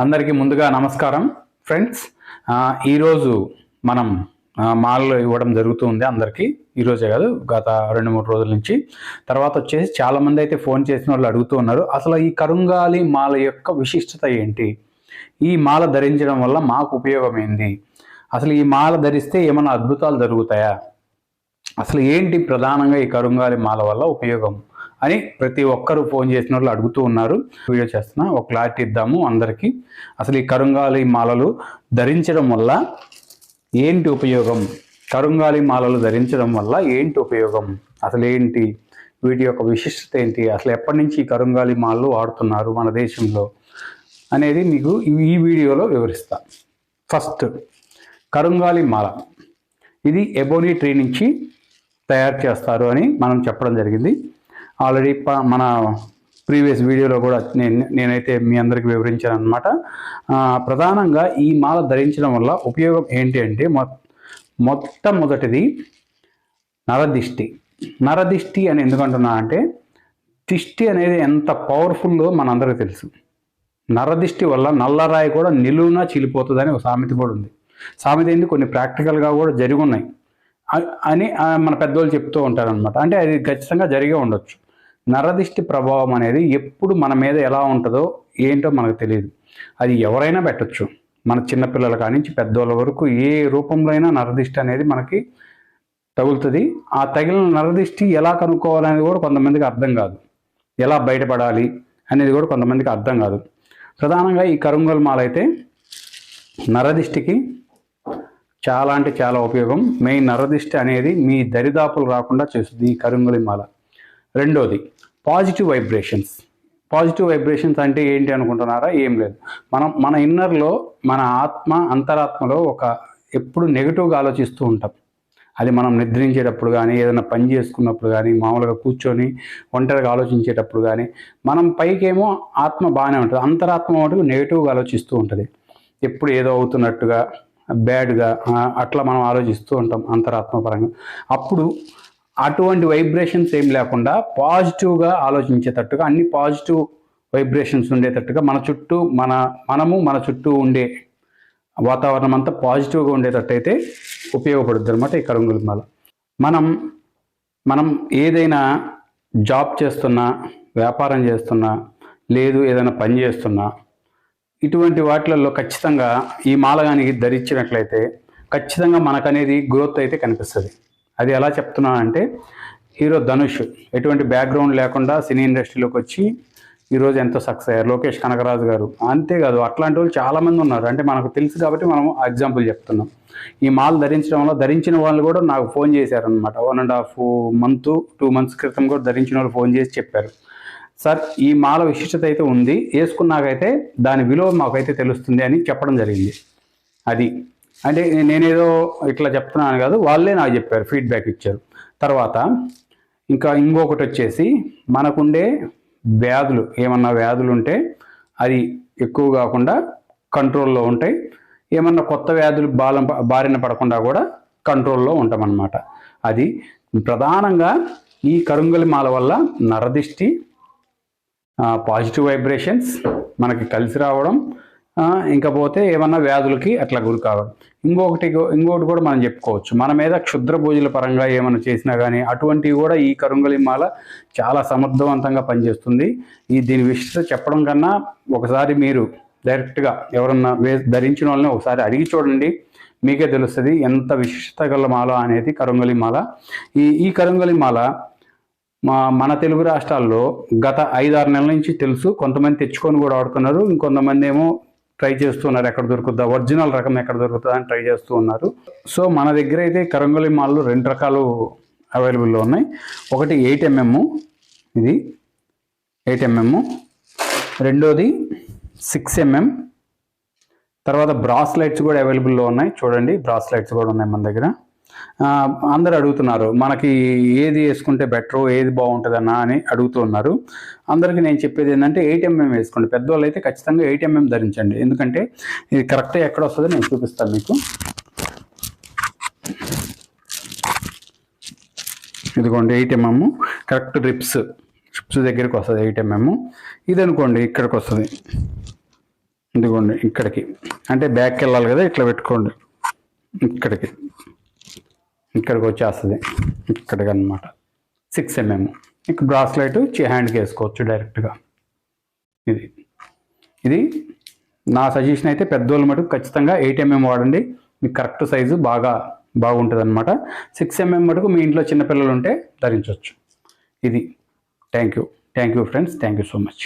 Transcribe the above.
అందరికీ ముందుగా నమస్కారం ఫ్రెండ్స్. ఈరోజు మనం మాలలు ఇవ్వడం జరుగుతుంది అందరికీ. ఈరోజే కాదు గత రెండు మూడు రోజుల నుంచి. తర్వాత వచ్చేసి చాలామంది అయితే ఫోన్ చేసిన వాళ్ళు అడుగుతూ ఉన్నారు అసలు ఈ కరుంగాలి మాల యొక్క విశిష్టత ఏంటి? ఈ మాల ధరించడం వల్ల మాకు ఉపయోగం ఏంది? అసలు ఈ మాల ధరిస్తే ఏమైనా అద్భుతాలు జరుగుతాయా? అసలు ఏంటి ప్రధానంగా ఈ కరుంగాలి మాల వల్ల ఉపయోగం? అని ప్రతి ఒక్కరు ఫోన్ చేసిన వాళ్ళు అడుగుతూ ఉన్నారు. వీడియో చేస్తున్నా ఒక క్లారిటీ ఇద్దాము అందరికీ. అసలు ఈ కరుంగాలి మాలలు ధరించడం వల్ల ఏంటి ఉపయోగం? కరుంగాలి మాలలు ధరించడం వల్ల ఏంటి ఉపయోగం? అసలు ఏంటి? వీటి యొక్క విశిష్టత ఏంటి? అసలు ఎప్పటి నుంచి ఈ కరుంగాలి మాలలు వాడుతున్నారు మన దేశంలో అనేది మీకు ఈ- ఈ వీడియోలో వివరిస్తా. ఫస్ట్ కరుంగాలి మాల. ఇది ఎబోనీ ట్రీ నుంచి తయారు చేస్తారు అని మనం చెప్పడం జరిగింది. ఆల్రెడీ ప- మన ప్రీవియస్ వీడియోలో కూడా నేను నేనైతే మీ అందరికి వివరించాను అనమాట ప్రధానంగా ఈ మాల ధరించడం వల్ల ఉపయోగం ఏంటి అంటే మొ మొట్టమొదటిది నరదిష్టి. నరదిష్టి అని ఎందుకంటున్నా అంటే దిష్టి అనేది ఎంత పవర్ఫుల్లో మనందరికీ తెలుసు. నరదిష్టి వల్ల నల్లరాయి కూడా నిలువున చీలిపోతుందని ఒక సామెత కూడా ఉంది. సామెత ఏంది? కొన్ని ప్రాక్టికల్గా కూడా జరిగి ఉన్నాయి. అని మన పెద్దోళ్ళు చెప్తూ ఉంటారనమాట అంటే అది ఖచ్చితంగా జరిగే ఉండొచ్చు. నరదిష్టి ప్రభావం అనేది ఎప్పుడు మన మీద ఎలా ఉంటుందో ఏంటో మనకు తెలియదు. అది ఎవరైనా పెట్టచ్చు. మన చిన్నపిల్లల కానించి పెద్దోళ్ళ వరకు ఏ రూపంలో అయినా నరదిష్టి అనేది మనకి తగులుతుంది. ఆ తగిలిన నరదిష్టి ఎలా కనుక్కోవాలనేది కూడా కొంతమందికి అర్థం కాదు. ఎలా బయటపడాలి అనేది కూడా కొంతమందికి అర్థం కాదు. ప్రధానంగా ఈ కరుంగల్ మాల అయితే నరదిష్టికి చాలా అంటే చాలా ఉపయోగం. మెయిన్ నరదిష్టి అనేది మీ దరిదాపులు రాకుండా చేస్తుంది ఈ కరుంగలి మాల. రెండోది పాజిటివ్ వైబ్రేషన్స్ పాజిటివ్ వైబ్రేషన్స్ అంటే ఏంటి అనుకుంటున్నారా? ఏం లేదు. మనం మన ఇన్నర్లో మన ఆత్మ అంతరాత్మలో ఒక ఎప్పుడు నెగిటివ్గా ఆలోచిస్తూ ఉంటాం. అది మనం నిద్రించేటప్పుడు కానీ ఏదైనా పని చేసుకున్నప్పుడు కానీ మామూలుగా కూర్చొని ఒంటరిగా ఆలోచించేటప్పుడు కానీ మనం పైకేమో ఆత్మ బాగానే ఉంటుంది. అంతరాత్మ మటుకు నెగిటివ్గా ఆలోచిస్తూ ఉంటుంది. ఎప్పుడు ఏదో అవుతున్నట్టుగా బ్యాడ్గా అట్లా మనం ఆలోచిస్తూ ఉంటాం అంతరాత్మ పరంగా. అప్పుడు అటువంటి వైబ్రేషన్స్ ఏం లేకుండా పాజిటివ్గా ఆలోచించేటట్టుగా అన్ని పాజిటివ్ వైబ్రేషన్స్ ఉండేటట్టుగా మన చుట్టూ మన మనము మన చుట్టూ ఉండే వాతావరణం అంతా పాజిటివ్గా ఉండేటట్టు అయితే ఉపయోగపడుద్ది అనమాట ఈ కరుంగుల మాల మనం మనం ఏదైనా జాబ్ చేస్తున్నా వ్యాపారం చేస్తున్నా లేదు ఏదైనా పని చేస్తున్నా ఇటువంటి వాటిలలో ఖచ్చితంగా ఈ మాల కానీ ధరించినట్లయితే ఖచ్చితంగా మనకనేది గ్రోత్ అయితే కనిపిస్తుంది. అది ఎలా చెప్తున్నానంటే హీరో ధనుష్ ఎటువంటి బ్యాక్గ్రౌండ్ లేకుండా సినీ ఇండస్ట్రీలోకి వచ్చి ఈరోజు ఎంతో సక్సెస్ అయ్యారు? లోకేష్ కనకరాజు గారు. అంతేకాదు అట్లాంటి వాళ్ళు చాలామంది ఉన్నారు. అంటే మనకు తెలుసు కాబట్టి మనం ఎగ్జాంపుల్ చెప్తున్నాం. ఈ మాల్ ధరించడం వల్ల ధరించిన వాళ్ళు కూడా నాకు ఫోన్ చేశారనమాట one and half month two months క్రితం కూడా ధరించిన వాళ్ళు ఫోన్ చేసి చెప్పారు. సార్ ఈ మాల విశిష్టత అయితే ఉంది. వేసుకున్నాకైతే దాని విలువ మాకైతే తెలుస్తుంది అని చెప్పడం జరిగింది. అది అంటే నేనేదో ఇట్లా చెప్తున్నాను కాదు వాళ్ళే నాకు చెప్పారు ఫీడ్బ్యాక్ ఇచ్చారు. తర్వాత ఇంకా ఇంకొకటి వచ్చేసి మనకుండే వ్యాధులు ఏమన్నా వ్యాధులు ఉంటే అది ఎక్కువ కాకుండా కంట్రోల్లో ఉంటాయి. ఏమన్నా కొత్త వ్యాధులు బాలం బారిన పడకుండా కూడా కంట్రోల్లో ఉంటామన్నమాట. అది ప్రధానంగా ఈ కరుంగలి మాల వల్ల నరదిష్టి పాజిటివ్ వైబ్రేషన్స్ మనకి కలిసి రావడం ఇంకా పోతే ఏమన్నా వ్యాధులకి అట్లా గురి కావడం. ఇంకొకటి ఇంకొకటి కూడా మనం చెప్పుకోవచ్చు. మన మీద క్షుద్ర పూజల పరంగా ఏమైనా చేసినా కానీ అటువంటివి కూడా ఈ కరుంగలి మాల చాలా సమర్థవంతంగా పనిచేస్తుంది. ఈ దీని విశిష్టత చెప్పడం కన్నా ఒకసారి మీరు డైరెక్ట్గా ఎవరన్నా వే ధరించిన వాళ్ళని ఒకసారి అడిగి చూడండి. మీకే తెలుస్తుంది ఎంత విశిష్టత గల మాల అనేది కరుంగలి మాల ఈ ఈ కరుంగలి మాల మా మన తెలుగు రాష్ట్రాల్లో గత ఐదారు నెలల నుంచి తెలుసు. కొంతమంది తెచ్చుకొని కూడా ఆడుతున్నారు. ఇంకొంతమంది ఏమో ట్రై చేస్తున్నారు ఎక్కడ దొరుకుతుందా ఒరిజినల్ రకం ఎక్కడ దొరుకుతుందా అని ట్రై చేస్తూ ఉన్నారు. సో మన దగ్గర అయితే కరంగలి మాల్లో రెండు రకాలు అవైలబుల్లో ఉన్నాయి. ఒకటి ఎయిట్ ఎంఎమ్ ఇది. ఎయిట్ ఎంఎమ్ రెండోది సిక్స్ ఎంఎం తర్వాత బ్రాస్లైట్స్ కూడా అవైలబుల్లో ఉన్నాయి. చూడండి బ్రాస్లైట్స్ కూడా ఉన్నాయి మన దగ్గర. అందరు అడుగుతున్నారు మనకి ఏది వేసుకుంటే బెటర్ ఏది బాగుంటుందన్నా అని అడుగుతున్నారు అందరికీ నేను చెప్పేది ఏంటంటే ఎయిట్ ఎంఎం వేసుకోండి. పెద్దవాళ్ళు అయితే ఖచ్చితంగా ఎయిట్ ఎంఎం ధరించండి. ఎందుకంటే ఇది కరెక్ట్గా ఎక్కడ వస్తుందో నేను చూపిస్తాను మీకు. ఇదిగోండి eight MM correct ribs ribs దగ్గరికి వస్తుంది ఎయిట్ ఎంఎం ఇది అనుకోండి ఇక్కడికి వస్తుంది. ఇదిగోండి ఇక్కడికి. అంటే బ్యాక్కి వెళ్ళాలి కదా ఇట్లా పెట్టుకోండి. ఇక్కడికి. ఇక్కడికి వచ్చేస్తుంది. ఇక్కడికి అనమాట సిక్స్ ఎంఎం ఇక బ్రాస్లైట్ హ్యాండ్కి వేసుకోవచ్చు డైరెక్ట్గా ఇది. ఇది నా సజెషన్ అయితే పెద్దోళ్ళ మటుకు ఖచ్చితంగా ఎయిట్ ఎంఎం వాడండి. మీకు కరెక్ట్ సైజు బాగా బాగుంటుంది అనమాట సిక్స్ ఎంఎం మటుకు మీ ఇంట్లో చిన్నపిల్లలు ఉంటే ధరించవచ్చు ఇది. Thank you thank you friends thank you so much